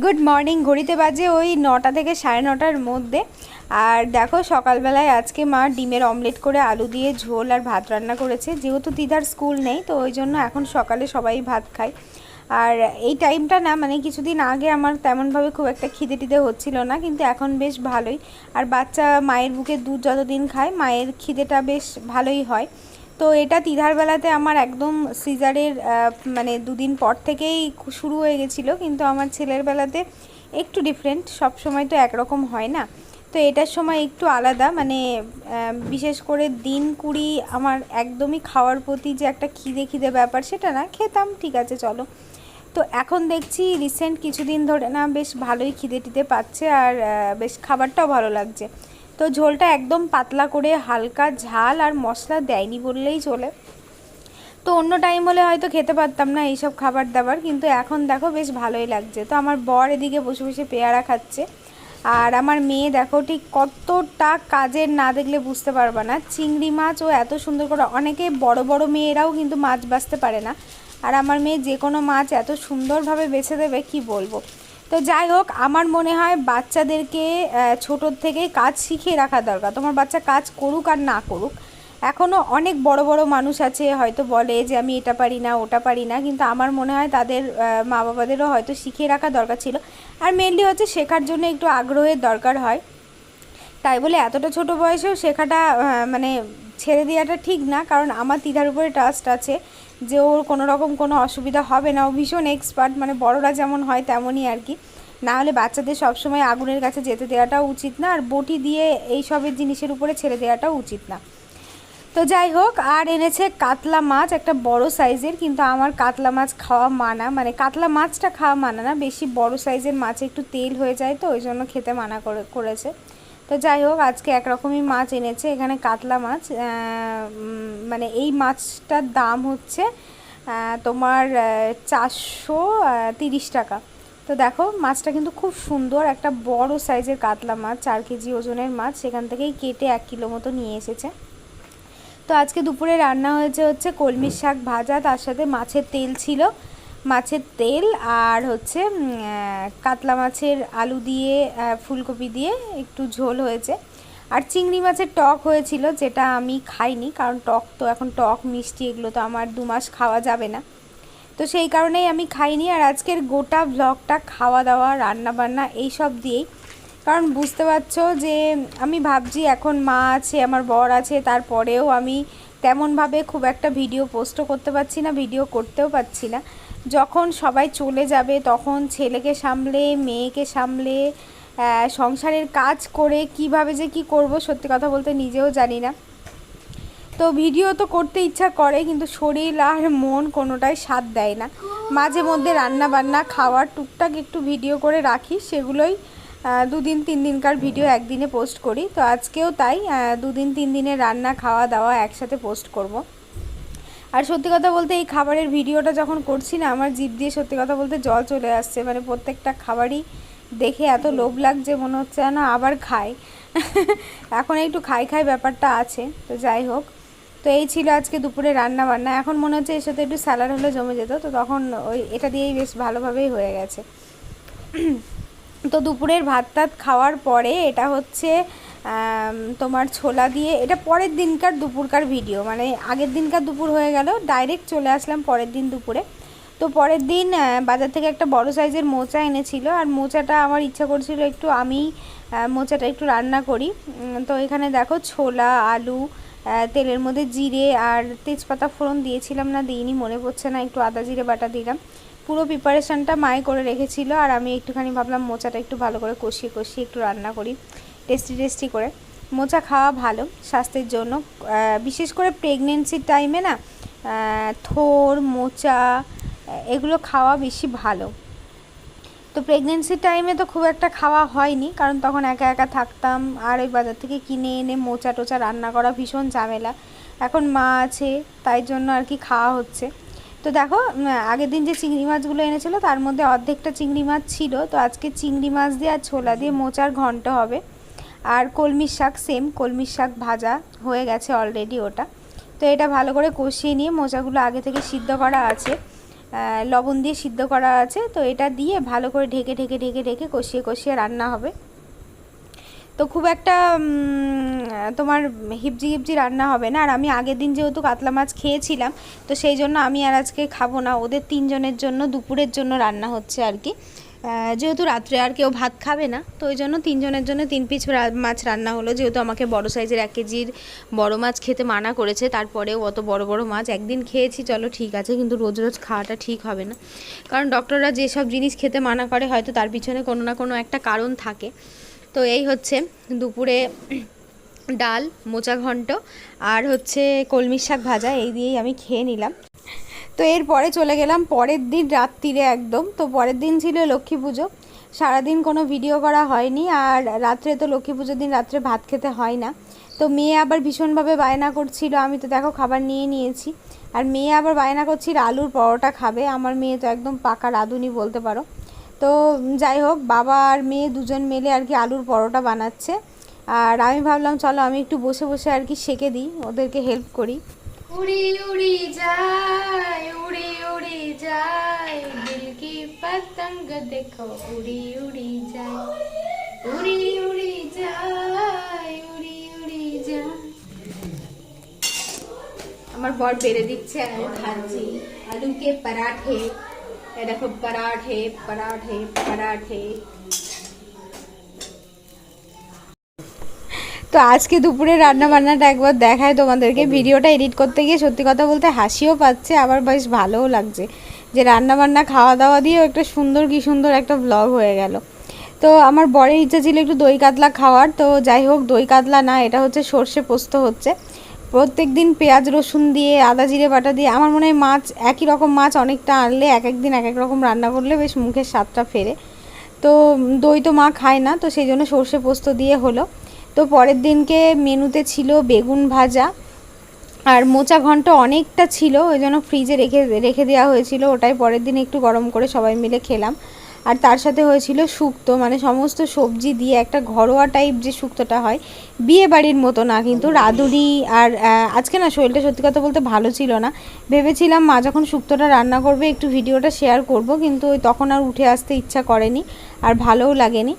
Good morning ঘড়িতে বাজে ওই নটা থেকে সাড়ে নটার মধ্যে। আর দেখো, সকালবেলায় আজকে মা ডিমের অমলেট করে আলু দিয়ে ঝোল আর ভাত রান্না করেছে। যেহেতু দিদার স্কুল নেই, তো ওই জন্য এখন সকালে সবাই ভাত খায়। আর এই টাইমটা না মানে কিছুদিন আগে আমার তেমনভাবে খুব একটা খিদে টিদে হচ্ছিল না, কিন্তু এখন বেশ ভালোই। আর বাচ্চা মায়ের বুকে দুধ যতদিন খায়, মায়ের খিদেটা বেশ ভালোই হয়। তো এটা তিধার বেলাতে আমার একদম সিজারের মানে দুদিন পর থেকেই শুরু হয়ে গেছিল, কিন্তু আমার ছেলের বেলাতে একটু ডিফারেন্ট সব সময় তো একরকম হয় না। তো এটার সময় একটু আলাদা মানে বিশেষ করে দিন কুড়ি আমার একদমই খাওয়ার প্রতি যে একটা খিদে খিদে ব্যাপার, সেটা না, খেতাম, ঠিক আছে, চলো। তো এখন দেখছি রিসেন্ট কিছুদিন ধরে না বেশ ভালোই খিদে টিদে পাচ্ছে, আর বেশ খাবারটাও ভালো লাগছে। তো ঝোলটা একদম পাতলা করে হালকা ঝাল আর মশলা দেয়নি বললেই চলে। তো অন্য টাইম হলে হয়তো খেতে পারতাম না এইসব খাবার দাবার, কিন্তু এখন দেখো বেশ ভালোই লাগছে। তো আমার বর এদিকে বসে বসে পেয়ারা খাচ্ছে। আর আমার মেয়ে দেখো ঠিক কতটা কাজের না দেখলে বুঝতে পারবা না। চিংড়ি মাছ ও এত সুন্দর করে অনেকে বড় বড় মেয়েরাও কিন্তু মাছ বাছতে পারে না। আর আমার মেয়ে যে কোনো মাছ এত সুন্দরভাবে বেছে দেবে, কি বলব? তো যাই হোক, আমার মনে হয় বাচ্চাদেরকে ছোটোর থেকেই কাজ শিখিয়ে রাখা দরকার। তোমার বাচ্চা কাজ করুক আর না করুক। এখনও অনেক বড় বড় মানুষ আছে, হয়তো বলে যে আমি এটা পারি না, ওটা পারি না, কিন্তু আমার মনে হয় তাদের মা বাবাদেরও হয়তো শিখিয়ে রাখা দরকার ছিল। আর মেনলি হচ্ছে শেখার জন্য একটু আগ্রহের দরকার হয়। তাই বলে এতটা ছোট বয়সেও শেখাটা মানে ছেড়ে দেওয়াটা ঠিক না, কারণ আমার তিধার উপরে ট্রাস্ট আছে। যে ওর কোনো রকম কোনো অসুবিধা হবে না। ও ভীষণ এক্সপার্ট মানে বড়রা যেমন হয় তেমনই আর কি। না হলে বাচ্চাদের সবসময় আগুনের কাছে যেতে দেওয়াটাও উচিত না, আর বটি দিয়ে এই সবের জিনিসের উপরে ছেড়ে দেওয়াটাও উচিত না। তো যাই হোক, আর এনেছে কাতলা মাছ, একটা বড় সাইজের কিন্তু আমার কাতলা মাছ খাওয়া মানা। মানে কাতলা মাছটা খাওয়া মানা না, বেশি বড় সাইজের মাছে একটু তেল হয়ে যায় তো, ওই জন্য খেতে মানা করে, করেছে। তো যাই হোক, আজকে একরকমই মাছ এনেছে, এখানে কাতলা মাছ। মানে এই মাছটার দাম হচ্ছে তোমার চারশো তিরিশ টাকা। তো দেখো, মাছটা কিন্তু খুব সুন্দর, একটা বড় সাইজের কাতলা মাছ, চার কেজি ওজনের মাছ, সেখান থেকেই কেটে এক কিলো মতো নিয়ে এসেছে। তো আজকে দুপুরে রান্না হয়েছে হচ্ছে কলমির শাক ভাজা, তার সাথে মাছের তেল ছিল। মাছের তেল আর হচ্ছে কাতলা মাছের আলু দিয়ে ফুলকপি দিয়ে একটু ঝোল হয়েছে। আর চিংড়ি মাছের টক হয়েছিল, যেটা আমি খাইনি, কারণ টক তো এখন টক মিষ্টি, এগুলো তো আমার দু মাস খাওয়া যাবে না। তো সেই কারণেই আমি খাইনি, আর আজকের গোটা ব্লগটা খাওয়া দাওয়া রান্না বান্না এইসব দিয়েই। কারণ বুঝতে পারছ যে, আমি ভাবছি এখন মা আছে, আমার বর আছে, তারপরেও আমি তেমনভাবে খুব একটা ভিডিও পোস্টও করতে পারছি না, ভিডিও করতেও পারছি না। যখন সবাই চলে যাবে, তখন ছেলেকে সামলে, মেয়েকে সামলে সংসারের কাজ করে কীভাবে যে কি করব সত্যি কথা বলতে নিজেও জানি না। তো ভিডিও তো করতে ইচ্ছা করে, কিন্তু শরীর আর মন কোনোটাই সাথ দেয় না। মাঝে মধ্যে রান্না বান্না খাওয়ার টুকটাক একটু ভিডিও করে রাখি, সেগুলোই দুদিন, তিন দিনকার ভিডিও একদিনে পোস্ট করি। তো আজকেও তাই দুদিন, তিন দিনের রান্না, খাওয়া, দাওয়া একসাথে পোস্ট করব। আর সত্যি কথা বলতে এই খাবারের ভিডিওটা যখন করছি না, আমার জিভ দিয়ে সত্যি কথা বলতে জল চলে আসছে। মানে প্রত্যেকটা খাবারই দেখে এত লোভ লাগছে, মনে হচ্ছে না আবার খাই। এখন একটু খাই খাই ব্যাপারটা আছে, তো যাই হোক। তো এই ছিল আজকে দুপুরে রান্না বান্না। এখন মনে হচ্ছে এর সাথে একটু স্যালাড হলে জমে যেত, তো তখন ওই এটা দিয়েই বেশ ভালোভাবেই হয়ে গেছে। তো দুপুরের ভাত টাত খাওয়ার পরে এটা হচ্ছে তোমার ছোলা দিয়ে, এটা পরের দিনকার দুপুরকার ভিডিও মানে আগের দিনকার দুপুর হয়ে গেল ডাইরেক্ট চলে আসলাম পরের দিন দুপুরে। তো পরের দিন বাজার থেকে একটা বড় সাইজের মোচা এনেছিল, আর মোচাটা আমার ইচ্ছা করছিল একটু আমি মোচাটা একটু রান্না করি। তো এখানে দেখো ছোলা, আলু তেলের মধ্যে জিরে আর তেজপাতা ফোড়ন দিয়েছিলাম না, দিইনি, মনে পড়ছে না, একটু আদা জিরে বাটা দিলাম। পুরো প্রিপারেশানটা মায়ে করে রেখেছিল, আর আমি একটুখানি ভাবলাম মোচাটা একটু ভালো করে কষিয়ে কষিয়ে একটু রান্না করি। টেস্টি টেস্টি করে। মোচা খাওয়া ভালো, স্বাস্থ্যের জন্য। বিশেষ করে প্রেগনেন্সির টাইমে না থোর, মোচা, এগুলো খাওয়া বেশি ভালো। তো প্রেগনেন্সির টাইমে তো খুব একটা খাওয়া হয়নি, কারণ তখন একা একা থাকতাম, আর ওই বাজার থেকে কিনে এনে মোচা টোচা রান্না করা ভীষণ ঝামেলা। এখন মা আছে, তাই জন্য আর কি খাওয়া হচ্ছে। তো দেখো আগের দিন যে চিংড়ি মাছগুলো এনেছিলো, তার মধ্যে অর্ধেকটা চিংড়ি মাছ ছিল। তো আজকে চিংড়ি মাছ দিয়ে আর ছোলা দিয়ে মোচার ঘন্ট হবে। আর কলমির শাক সেম কলমির শাক ভাজা হয়ে গেছে অলরেডি ওটা। তো এটা ভালো করে কষিয়ে নিয়ে মোচাগুলো আগে থেকে সিদ্ধ করা আছে। লবণ দিয়ে সিদ্ধ করা আছে। তো এটা দিয়ে ভালো করে ঢেকে ঢেকে ঢেকে ঢেকে কষিয়ে কষিয়ে রান্না হবে। তো খুব একটা তোমার হিপজি হিপজি রান্না হবে না। আর আমি আগের দিন যেহেতু কাতলা মাছ খেয়েছিলাম, তো সেই জন্য আমি আর আজকে খাব না। ওদের তিনজনের জন্য, দুপুরের জন্য রান্না হচ্ছে আর কি। যেহেতু রাত্রে আর কেউ ভাত খাবে না, তো ওই জন্য তিনজনের জন্য তিন পিস মাছ রান্না হলো। যেহেতু আমাকে বড় সাইজের এক কেজির বড় মাছ খেতে মানা করেছে, তারপরেও অত বড় বড় মাছ একদিন খেয়েছি, চলো ঠিক আছে, কিন্তু রোজ রোজ খাওয়াটা ঠিক হবে না। কারণ ডক্টররা যেসব জিনিস খেতে মানা করে, হয়তো তার পিছনে কোনো না কোনো একটা কারণ থাকে। তো এই হচ্ছে দুপুরে ডাল, মোচা ঘন্ট আর হচ্ছে কলমির শাক ভাজা, এই দিয়েই আমি খেয়ে নিলাম। তো এরপরে চলে গেলাম পরের দিন রাত্রিরে একদম। তো পরের দিন ছিল লক্ষ্মী পুজো। সারাদিন কোনো ভিডিও করা হয়নি আর রাত্রে তো লক্ষ্মী পুজোর দিন রাত্রে ভাত খেতে হয় না। তো মেয়ে আবার ভীষণভাবে বায়না করছিল, আমি তো দেখো খাবার নিয়ে নিয়েছি। আর মেয়ে আবার বায়না করছিল, আলুর পরোটা খাবে। আমার মেয়ে তো একদম পাকা রাঁধুনি বলতে পারো। তো যাই হোক, বাবা আর মেয়ে দুজন মিলে আর কি আলুর পরোটা বানাচ্ছে। আর আমি ভাবলাম, চলো আমি একটু বসে বসে আর কি সেকে দিই, ওদেরকে হেল্প করি। উড়ি উড়ি যায়, উড়ি উড়ি যায়। দিল কি পতঙ্গ দেখো উড়ি উড়ি যায়। উড়ি উড়ি যায়, উড়ি উড়ি যায়। আমার বর বেড়ে দিচ্ছে আর আমি খাচ্ছি। আলুকে পরাঠে দেখো, পরাঠে পরাঠে পরাঠে। তো আজকে দুপুরে রান্না বান্নাটা একবার দেখায় তোমাদেরকে। ভিডিওটা এডিট করতে গিয়ে সত্যি কথা বলতে হাসিও পাচ্ছে আবার বেশ ভালোও লাগছে। যে রান্না বান্না খাওয়া দাওয়া দিয়েও একটা সুন্দর কি সুন্দর একটা ব্লগ হয়ে গেল। তো আমার বরের ইচ্ছা ছিল একটু দই কাতলা খাওয়ার তো যাই হোক দই কাতলা না এটা হচ্ছে সর্ষে পোস্ত হচ্ছে। প্রত্যেক দিন পেঁয়াজ রসুন দিয়ে আদা জিরে বাটা দিয়ে আমার মনে হয় মাছ একই রকম মাছ অনেকটা আনলে এক এক দিন এক এক রকম রান্না করলে বেশ মুখের স্বাদটা ফেরে। তো দই তো মা খায় না তো সেই জন্য সর্ষে পোস্ত দিয়ে হলো। তো পরের দিনকে মেনুতে ছিল বেগুন ভাজা আর মোচা ঘন্ট অনেকটা ছিল, ওই জন্য ফ্রিজে রেখে রেখে দেওয়া হয়েছিল। ওটাই পরের দিন একটু গরম করে সবাই মিলে খেলাম। আর তার সাথে হয়েছিল শুক্তো মানে সমস্ত সবজি দিয়ে একটা ঘরোয়া টাইপ যে শুক্তোটা হয়, বিয়ে বাড়ির মতো না, কিন্তু রাঁধুনি আর আজকে না শরীরটা সত্যি কথা বলতে ভালো ছিল না। ভেবেছিলাম মা যখন শুক্তোটা রান্না করবে, একটু ভিডিওটা শেয়ার করব, কিন্তু ওই তখন আর উঠে আসতে ইচ্ছা করেনি, আর ভালোও লাগেনি।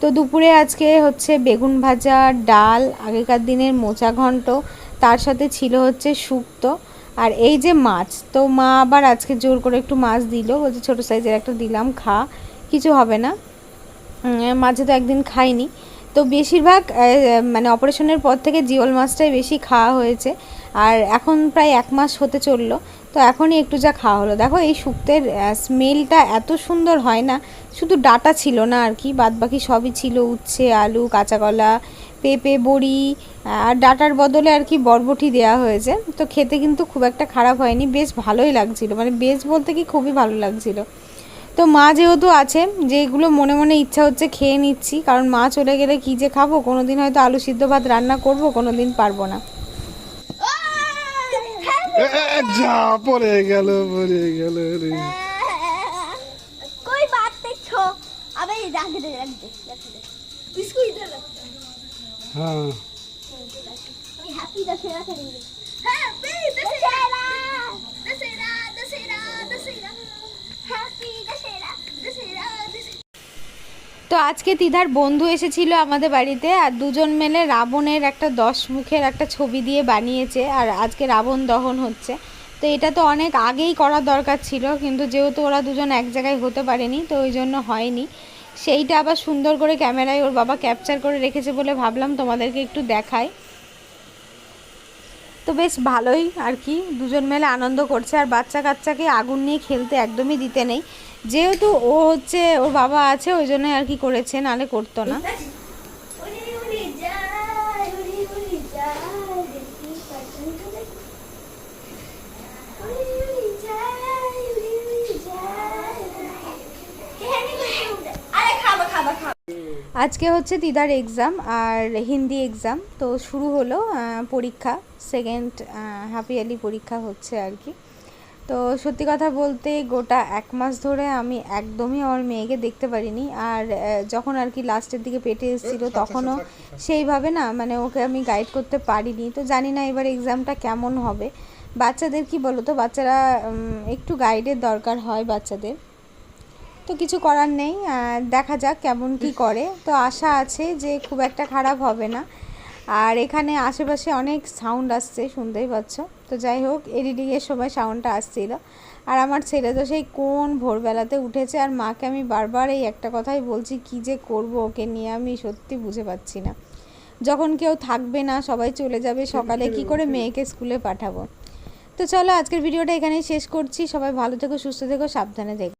তো দুপুরে আজকে হচ্ছে বেগুন ভাজা, ডাল, আগেকার দিনের মোচা ঘন্ট, তার সাথে ছিল হচ্ছে শুক্তো আর এই যে মাছ, তো মা আবার আজকে জোর করে একটু মাছ দিল, বলছে ছোটো সাইজের একটা দিলাম, খা, কিছু হবে না। মাঝে তো একদিন খাইনি। তো বেশিরভাগ মানে অপারেশনের পর থেকে জিওল মাছটাই বেশি খাওয়া হয়েছে। আর এখন প্রায় এক মাস হতে চলল, তো এখনই একটু যা খাওয়া হলো। দেখো এই শুক্তের স্মেলটা এত সুন্দর হয় না, শুধু ডাটা ছিল না আর কি বাদ বাকি সবই ছিল উচ্ছে, আলু কাঁচা কলা পেঁপে, বড়ি আর ডাটার বদলে আর কি বরবটি দেওয়া হয়েছে। তো খেতে কিন্তু খুব একটা খারাপ হয়নি, বেশ ভালোই লাগছিল। মানে বেশ বলতে কি খুবই ভালো লাগছিল। তো মা যেহেতু আছে যেইগুলো মনে মনে ইচ্ছা হচ্ছে খেয়ে নিচ্ছি কারণ মা চলে গেলে কী যে খাব কোনো দিন হয়তো আলু সিদ্ধ ভাত রান্না করব কোনো দিন পারব না। যা পড়ে গেল পড়ে হ্যাঁ হ্যাঁ হ্যাঁ হ্যাঁ হ্যাঁ হ্যাঁ হ্যাঁ হ্যাঁ হ্যাঁ হ্যাঁ হ্যাঁ হ্যাঁ। হ্যাঁ। আমি হ্যাপি দা ফেরা করি হ্যাঁ তো আজকে তিধার বন্ধু এসেছিল আমাদের বাড়িতে আর দুজন মেলে রাবণের একটা দশ মুখের একটা ছবি দিয়ে বানিয়েছে আর আজকে রাবণ দহন হচ্ছে। তো এটা তো অনেক আগেই করার দরকার ছিল, কিন্তু যেহেতু ওরা দুজন এক জায়গায় হতে পারেনি, তো ওই জন্য হয়নি। সেইটা আবার সুন্দর করে ক্যামেরায় ওর বাবা ক্যাপচার করে রেখেছে বলে ভাবলাম তোমাদেরকে একটু দেখাই। তো বেশ ভালোই আর কি। দুজন মেলে আনন্দ করছে আর বাচ্চা কাচ্চাকে আগুন নিয়ে খেলতে একদমই দিতে নেই। যেহেতু ও হচ্ছে, ওর বাবা আছে, ওই জন্যই আর কি করেছে, নাহলে করতো না। আজকে হচ্ছে দিদার এক্সাম আর হিন্দি এক্সাম তো শুরু হলো পরীক্ষা সেকেন্ড হাফ ইয়ারলি পরীক্ষা হচ্ছে আর কি। তো সত্যি কথা বলতে গোটা এক মাস ধরে আমি একদমই আমার মেয়েকে দেখতে পারিনি আর যখন আর কি লাস্টের দিকে পেটে এসেছিল তখনও সেইভাবে না মানে ওকে আমি গাইড করতে পারিনি। তো জানি না এবার এক্সামটা কেমন হবে। বাচ্চাদের কি বলো তো বাচ্চারা একটু গাইডের দরকার হয় বাচ্চাদের। তো কিছু করার নেই দেখা যাক কেমন কি করে। তো আশা আছে যে খুব একটা খারাপ হবে না। আর এখানে আশেপাশে অনেক সাউন্ড আসছে, শুনতেই পাচ্ছ। তো যাই হোক এডিটিংয়ের সময় সাউন্ডটা আসছিল। আর আমার ছেলে তো সেই কোন ভোরবেলাতে উঠেছে, আর মাকে আমি বারবার এই একটা কথাই বলছি, কি যে করব ওকে নিয়ে আমি সত্যি বুঝে পাচ্ছি না। যখন কেউ থাকবে না, সবাই চলে যাবে, সকালে কি করে মেয়েকে স্কুলে পাঠাবো। তো চলো, আজকের ভিডিওটা এখানেই শেষ করছি। সবাই ভালো থেকো, সুস্থ থেকো, সাবধানে থেকো।